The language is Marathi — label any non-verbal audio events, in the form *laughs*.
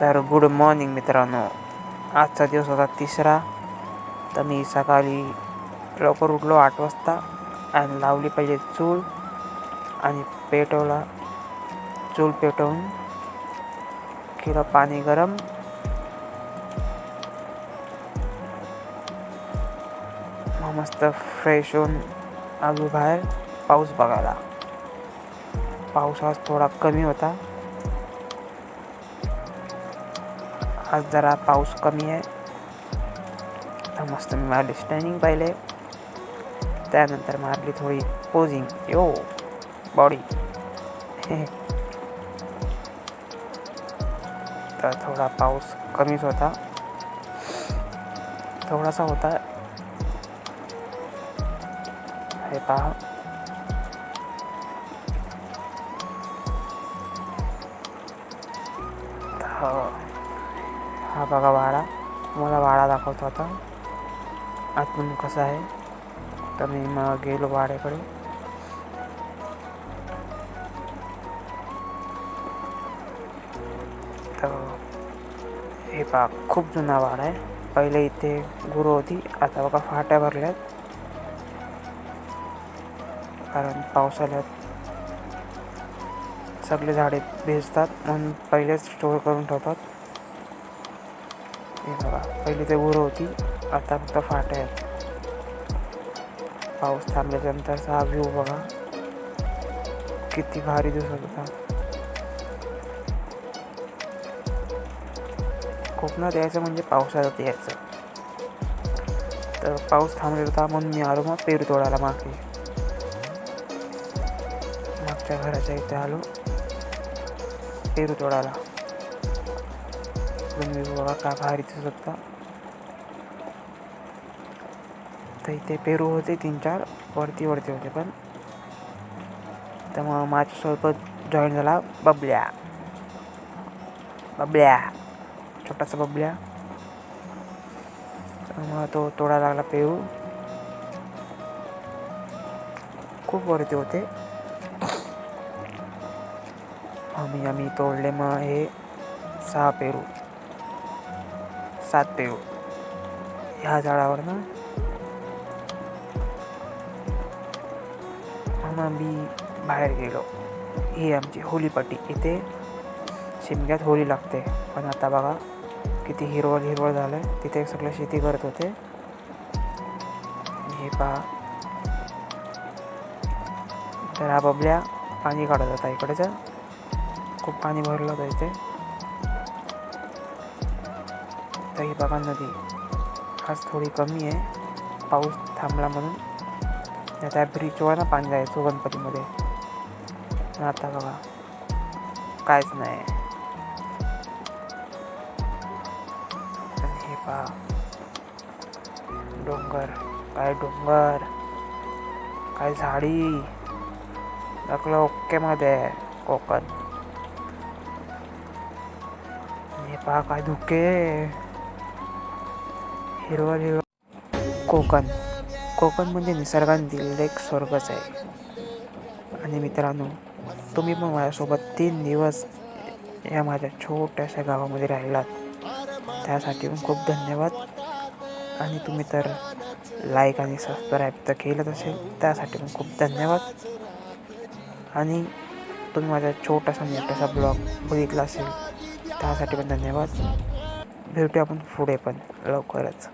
तर गुड मॉर्निंग मित्रांनो. आजचा दिवस होता तिसरा. तर मी सकाळी लवकर उठलो आठ वाजता आणि लावली पाहिजे चूल आणि पेटवला चूल पेटवून केलं पाणी गरम. मग मस्त फ्रेश होऊन आलो बाहेर. पाऊस बघायला. पाऊस आज थोडा कमी होता. आज जरा पाऊस कमी आहे. तर मस्त मी मारली स्टॅनिंग पाहिले. त्यानंतर मारली थोडी पोझिंग यो बॉडी *laughs* तर थोडा पाऊस कमीच होता. थोडासा होता. हे पहा. हा बघा वाडा. मला वाडा दाखवतो आता. आतून कसा आहे. तर मी मग गेलो वाड्याकडे. तर हे पहा खूप जुना वाडा आहे. पहिले इथे गुरु होती. आता बघा फाट्या भरल्यात. कारण पावसाळ्यात सगळे झाडे भिजतात. म्हणून पहिलेच स्टोअर करून ठेवतात. हे बघा पहिली ते गुरु होती आता फक्त फाट्या आहेत. पाऊस थांबल्याच्यानंतरचा हा व्ह्यू बघा. किती भारी दिसत होता. कोकणात यायचं म्हणजे पावसाळ्यात यायचं. तर पाऊस थांबलेला होता म्हणून मी आलो मग पेरू तोडायला मागे. मागच्या घराच्या इथे आलो. पेरू तोडायला. तुम्ही बघा का भारी दिसत होता तर इथे पेरू होते तीन चार वरती वरती होते पण. त्यामुळं माझ्यासोबत जॉईन झाला बबल्या. बबल्या. छोटासा बबल्या. त्यामुळं तो तोडायला लागला पेरू. खूप वरती होते. आम्ही आम्ही तोडले मग हे सहा पेरू. सात पेव हो. ह्या झाडावर ना. मग आम्ही बाहेर गेलो. ही आमची होलीपट्टी इथे शिमग्यात होळी लागते. पण आता बघा किती हिरवळ हिरवळ झालं आहे तिथे सगळं शेती करत होते. हे पहा. तर हा बबल्या पाणी काढत होता इकडचं खूप पाणी भरलं होतं इथे. ही बघा नदी आज थोडी कमी आहे. पाऊस थांबला म्हणून. त्या ब्रिजवर ना पाणी जायचो गणपतीमध्ये. आता बघा कायच नाही. हे पहा डोंगर काय डोंगर काय झाडी. दाखलं ओकेमध्ये आहे कोकण. हे पहा काय धुके. हिरवळ हिरवळ कोकण. कोकण म्हणजे निसर्गाने दिलेलं एक स्वर्गच आहे. आणि मित्रांनो तुम्ही पण माझ्यासोबत तीन दिवस या माझ्या छोट्याशा गावामध्ये राहिलात. त्यासाठी पण खूप धन्यवाद. आणि तुम्ही तर लाईक आणि सबस्क्राईब तर केलंच असेल त्यासाठी पण खूप धन्यवाद. आणि तुम्ही माझा छोटासा मोठासा ब्लॉग बघितला असेल त्यासाठी पण धन्यवाद. भेटू आपण पुढे पण लवकरच.